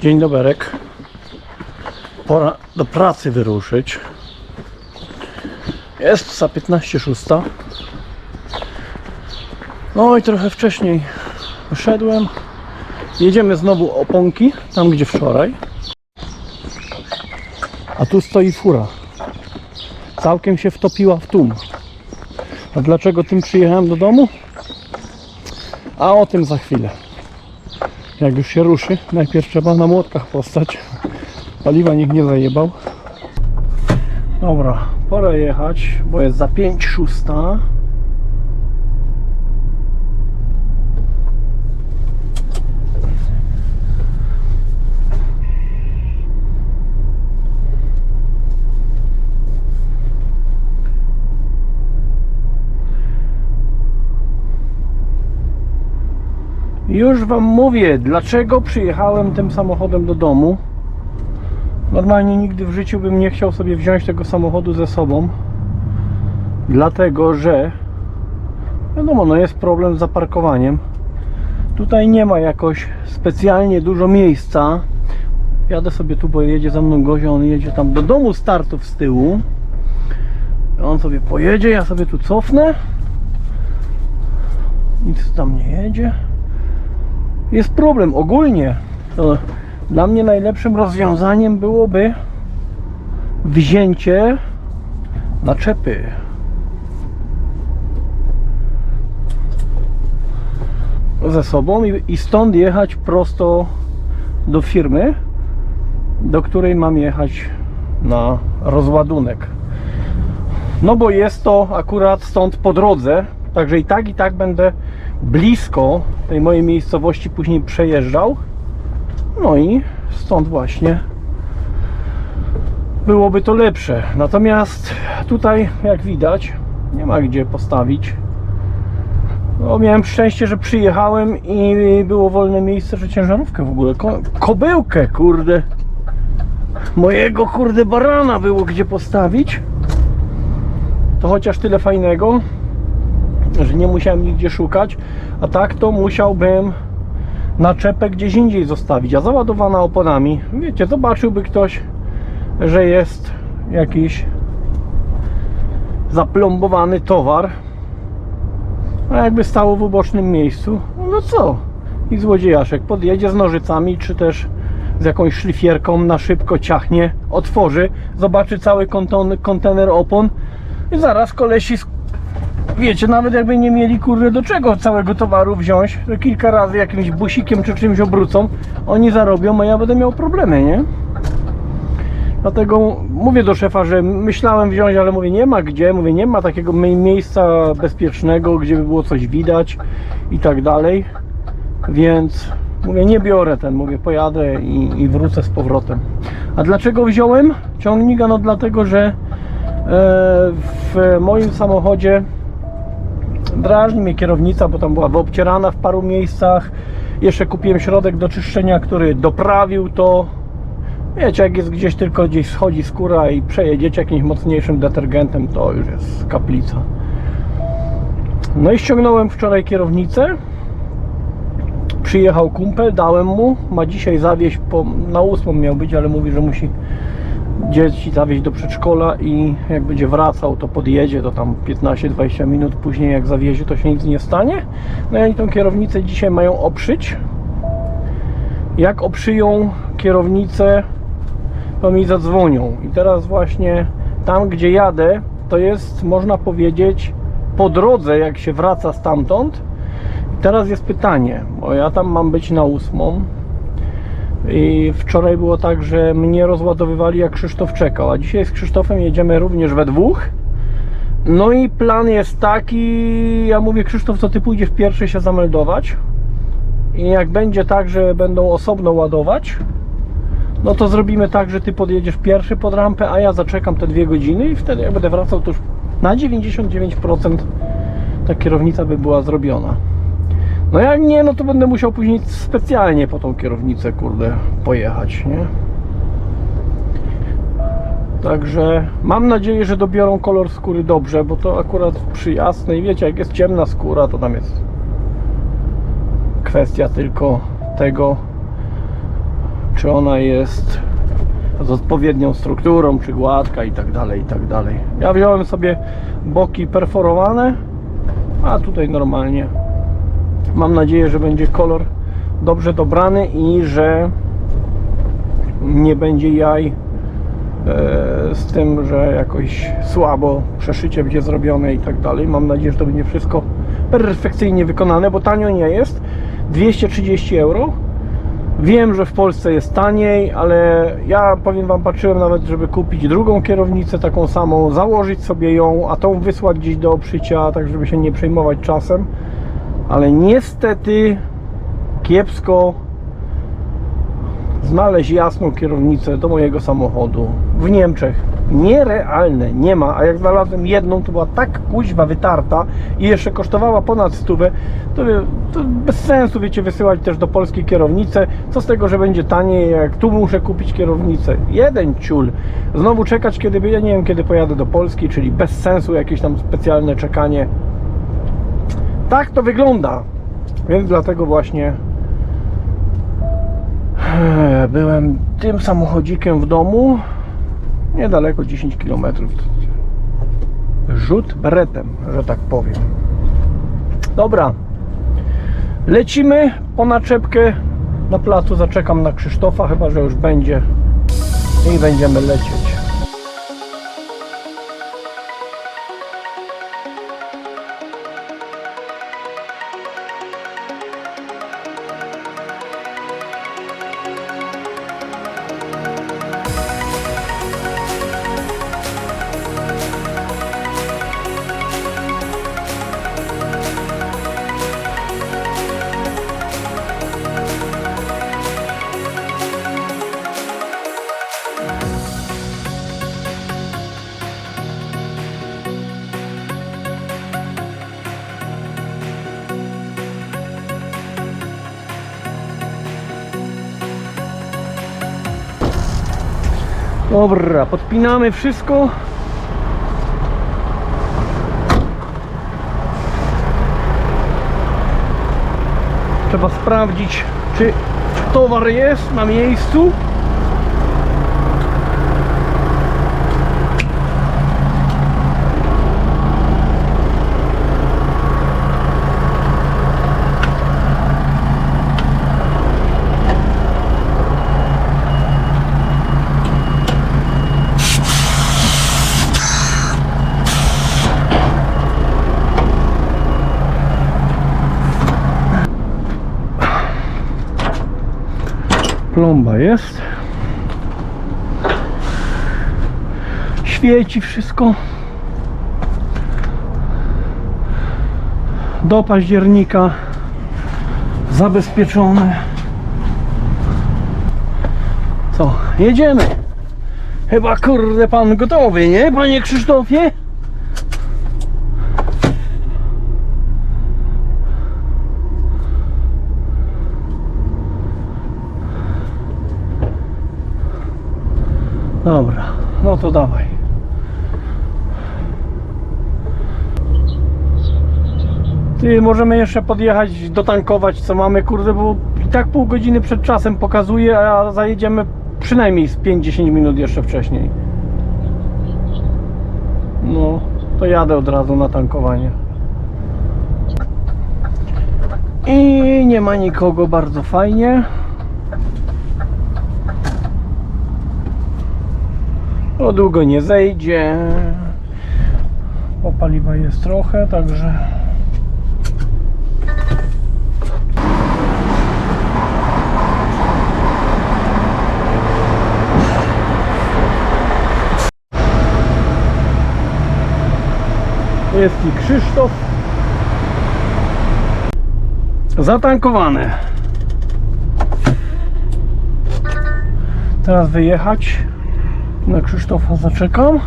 Dzień doberek. Pora do pracy wyruszyć. Jest za 15.06. No i trochę wcześniej wyszedłem. Jedziemy znowu oponki, tam gdzie wczoraj. A tu stoi fura. Całkiem się wtopiła w tłum. A dlaczego tym przyjechałem do domu? A o tym za chwilę. Jak już się ruszy, najpierw trzeba na młotkach postać. Paliwa nikt nie zajebał. Dobra, pora jechać, bo jest za 5 szósta. Już Wam mówię, dlaczego przyjechałem tym samochodem do domu. Normalnie nigdy w życiu bym nie chciał sobie wziąć tego samochodu ze sobą. Dlatego, że wiadomo, no jest problem z zaparkowaniem. Tutaj nie ma jakoś specjalnie dużo miejsca. Jadę sobie tu, bo jedzie za mną Gozio, on jedzie tam do domu startów z tyłu. On sobie pojedzie, ja sobie tu cofnę. Nic tam nie jedzie jest problem. Ogólnie dla mnie najlepszym rozwiązaniem byłoby wzięcie naczepy. Ze sobą i, i stąd jechać prosto do firmy, do której mam jechać na rozładunek. No bo jest to akurat stąd po drodze, także i tak i tak będę blisko tej mojej miejscowości później przejeżdżał. No i stąd właśnie byłoby to lepsze. Natomiast tutaj, jak widać, nie ma gdzie postawić. No, miałem szczęście, że przyjechałem i było wolne miejsce, że ciężarówkę w ogóle, ko kobyłkę, kurde, mojego, kurde, barana było gdzie postawić. To chociaż tyle fajnego, że nie musiałem nigdzie szukać, a tak to musiałbym naczepę gdzieś indziej zostawić, a załadowana oponami, wiecie, zobaczyłby ktoś, że jest jakiś zaplombowany towar, a jakby stało w ubocznym miejscu, no co? I złodziejaszek podjedzie z nożycami, czy też z jakąś szlifierką na szybko ciachnie, otworzy, zobaczy cały konton- kontener opon i zaraz kolesi wiecie, nawet jakby nie mieli kurde do czego całego towaru wziąć, to kilka razy jakimś busikiem czy czymś obrócą, oni zarobią, a ja będę miał problemy, nie? Dlatego mówię do szefa, że myślałem wziąć, ale mówię, nie ma gdzie, mówię, nie ma takiego mie- miejsca bezpiecznego, gdzie by było coś widać i tak dalej, więc mówię, nie biorę ten, mówię, pojadę i, i wrócę z powrotem. A dlaczego wziąłem ciągnika? No dlatego, że e, w moim samochodzie drażni mnie kierownica, bo tam była wyobcierana w paru miejscach. Jeszcze kupiłem środek do czyszczenia, który doprawił to. Wiecie, jak jest gdzieś tylko gdzieś schodzi skóra i przejedziecie jakimś mocniejszym detergentem, to już jest kaplica. No i ściągnąłem wczoraj kierownicę. Przyjechał kumpel, dałem mu. Ma dzisiaj zawieźć po, na ósmą miał być, ale mówi, że musi dzieci zawieźć do przedszkola i jak będzie wracał, to podjedzie, to tam 15-20 minut później jak zawiezie, to się nic nie stanie. No i oni tą kierownicę dzisiaj mają oprzyć. Jak oprzyją kierownicę, to mi zadzwonią. I teraz właśnie tam, gdzie jadę, to jest, można powiedzieć, po drodze, jak się wraca stamtąd. I teraz jest pytanie, bo ja tam mam być na ósmą, i wczoraj było tak, że mnie rozładowywali jak Krzysztof czekał, a dzisiaj z Krzysztofem jedziemy również we dwóch. No i plan jest taki, ja mówię Krzysztof, co ty pójdziesz pierwszy się zameldować i jak będzie tak, że będą osobno ładować, no to zrobimy tak, że ty podjedziesz pierwszy pod rampę, a ja zaczekam te dwie godziny i wtedy jak będę wracał, to już na 99% ta kierownica by była zrobiona. No jak nie, no to będę musiał później specjalnie po tą kierownicę, kurde, pojechać, nie? Także mam nadzieję, że dobiorą kolor skóry dobrze, bo to akurat przy jasnej, wiecie, jak jest ciemna skóra, to tam jest kwestia tylko tego, czy ona jest z odpowiednią strukturą, czy gładka i tak dalej, i tak dalej. Ja wziąłem sobie boki perforowane, a tutaj normalnie. Mam nadzieję, że będzie kolor dobrze dobrany i że nie będzie jaj e, z tym, że jakoś słabo przeszycie będzie zrobione i tak dalej. Mam nadzieję, że to będzie wszystko perfekcyjnie wykonane, bo tanio nie jest. 230 euro. Wiem, że w Polsce jest taniej, ale ja powiem Wam, patrzyłem nawet, żeby kupić drugą kierownicę, taką samą, założyć sobie ją, a tą wysłać gdzieś do obszycia, tak żeby się nie przejmować czasem. Ale niestety kiepsko znaleźć jasną kierownicę do mojego samochodu w Niemczech. Nierealne, nie ma, a jak znalazłem jedną, to była tak kuźwa wytarta i jeszcze kosztowała ponad stówę, to, to bez sensu, wiecie, wysyłać też do Polski kierownicę. Co z tego, że będzie taniej, jak tu muszę kupić kierownicę. Jeden ciul. Znowu czekać, kiedy, ja nie wiem, kiedy pojadę do Polski, czyli bez sensu jakieś tam specjalne czekanie. Tak to wygląda. Więc dlatego właśnie Eee, Byłem tym samochodzikiem w domu. Niedaleko 10 km. Rzut beretem, że tak powiem. Dobra. Lecimy po naczepkę na placu. Zaczekam na Krzysztofa, chyba że już będzie. I będziemy lecieć. Dobra, podpinamy wszystko. Trzeba sprawdzić, czy towar jest na miejscu. Plomba jest. Świeci wszystko. Do października zabezpieczone. Co? Jedziemy. Chyba kurde pan gotowy, nie panie Krzysztofie? Dobra, no to dawaj. Ty, możemy jeszcze podjechać, dotankować co mamy, kurde, bo i tak pół godziny przed czasem pokazuje, a zajedziemy przynajmniej z 5-10 minut jeszcze wcześniej. No, to jadę od razu na tankowanie. I nie ma nikogo, bardzo fajnie. No długo nie zejdzie. Bo paliwa jest trochę, także. Jest i Krzysztof. Zatankowane. Teraz wyjechać. Na Krzysztofa zaczekam.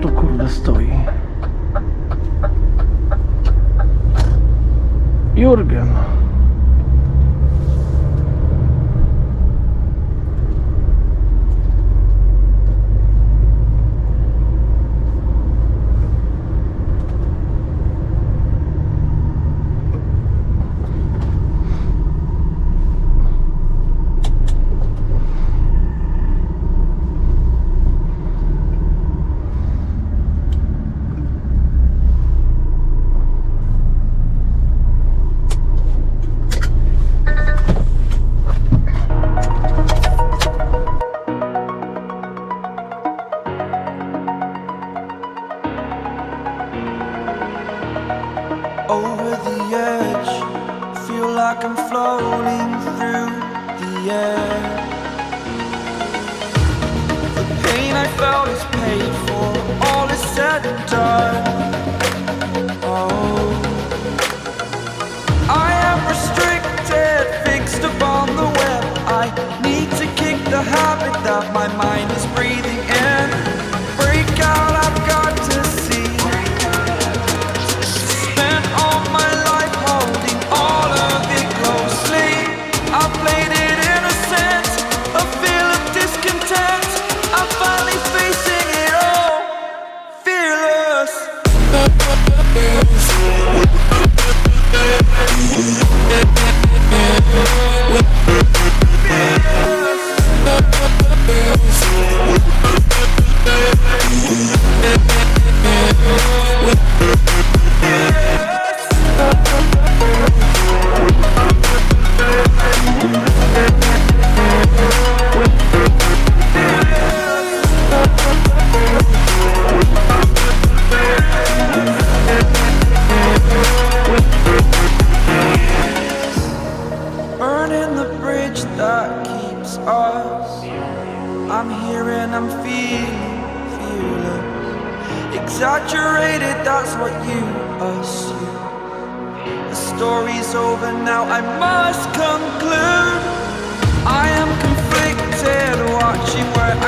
Tu kurde stoi? Jurgen.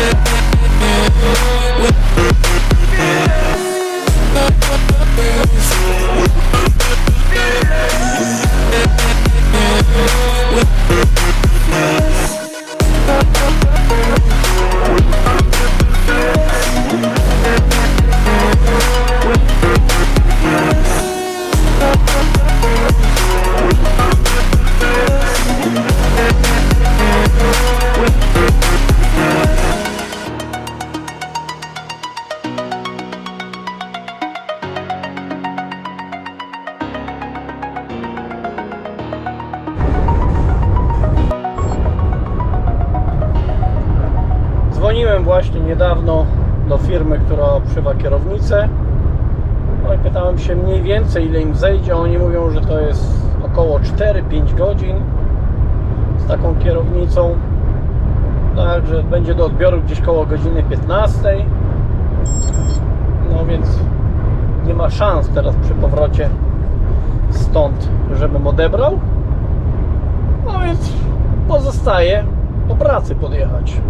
Yeah. Właśnie niedawno do firmy, która przywa kierownicę. No i pytałem się mniej więcej ile im zejdzie. Oni mówią, że to jest około 4-5 godzin z taką kierownicą. Także będzie do odbioru gdzieś koło godziny 15. No więc nie ma szans teraz przy powrocie stąd, żebym odebrał. No więc pozostaje po pracy podjechać.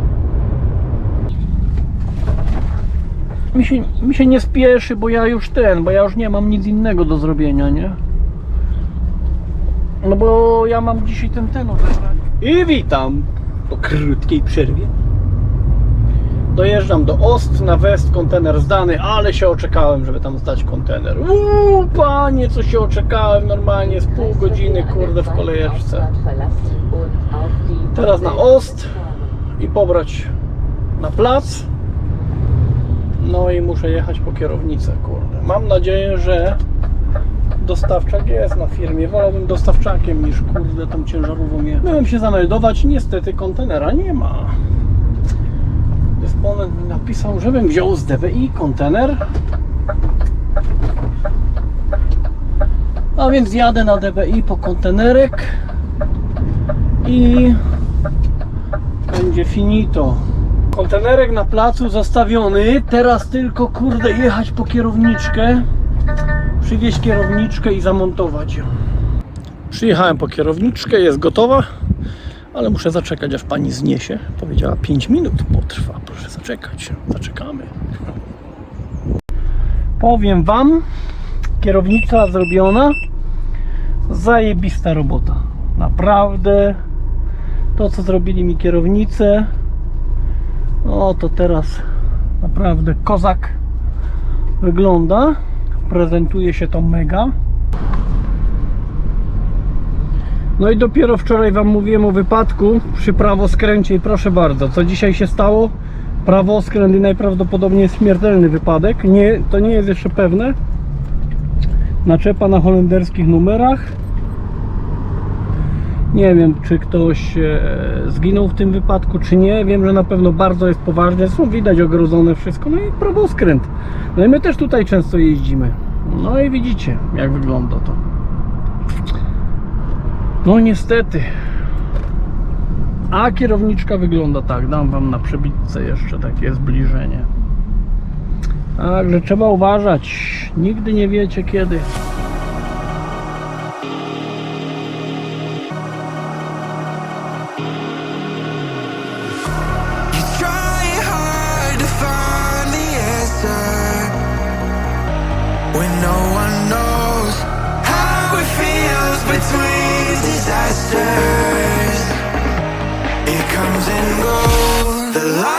Mi się, mi się nie spieszy, bo ja już ten, bo ja już nie mam nic innego do zrobienia, nie? No bo ja mam dzisiaj ten ten. I witam po krótkiej przerwie. Dojeżdżam do Ost na West, kontener zdany, ale się oczekałem, żeby tam zdać kontener. Uuu, panie, co się oczekałem normalnie z pół godziny, kurde, w kolejeczce. Teraz na Ost i pobrać na plac. No i muszę jechać po kierownicę, kurde. Mam nadzieję, że dostawczak jest na firmie. Wolałbym dostawczakiem niż kurde tą ciężarową je. Miałem się zameldować, niestety kontenera nie ma. Dysponent mi napisał, żebym wziął z DWI kontener. A więc jadę na DWI po kontenerek i będzie finito. Kontenerek na placu zastawiony. Teraz tylko kurde jechać po kierowniczkę, przywieźć kierowniczkę i zamontować ją. Przyjechałem po kierowniczkę, jest gotowa, ale muszę zaczekać aż pani zniesie. Powiedziała 5 minut potrwa. Proszę zaczekać. Zaczekamy. Powiem wam, kierownica zrobiona. Zajebista robota. Naprawdę to co zrobili mi kierownicę no to teraz naprawdę kozak wygląda. Prezentuje się to mega. No i dopiero wczoraj wam mówiłem o wypadku przy prawoskręcie i proszę bardzo, co dzisiaj się stało? Prawoskręt i najprawdopodobniej śmiertelny wypadek. Nie, to nie jest jeszcze pewne. Naczepa na holenderskich numerach nie wiem, czy ktoś e, zginął w tym wypadku, czy nie. Wiem, że na pewno bardzo jest poważnie. Są widać ogrodzone wszystko. No i proboskręt. No i my też tutaj często jeździmy. No i widzicie, jak wygląda to. No niestety. A kierowniczka wygląda tak. Dam wam na przebitce jeszcze takie zbliżenie. Także trzeba uważać. Nigdy nie wiecie kiedy. the light.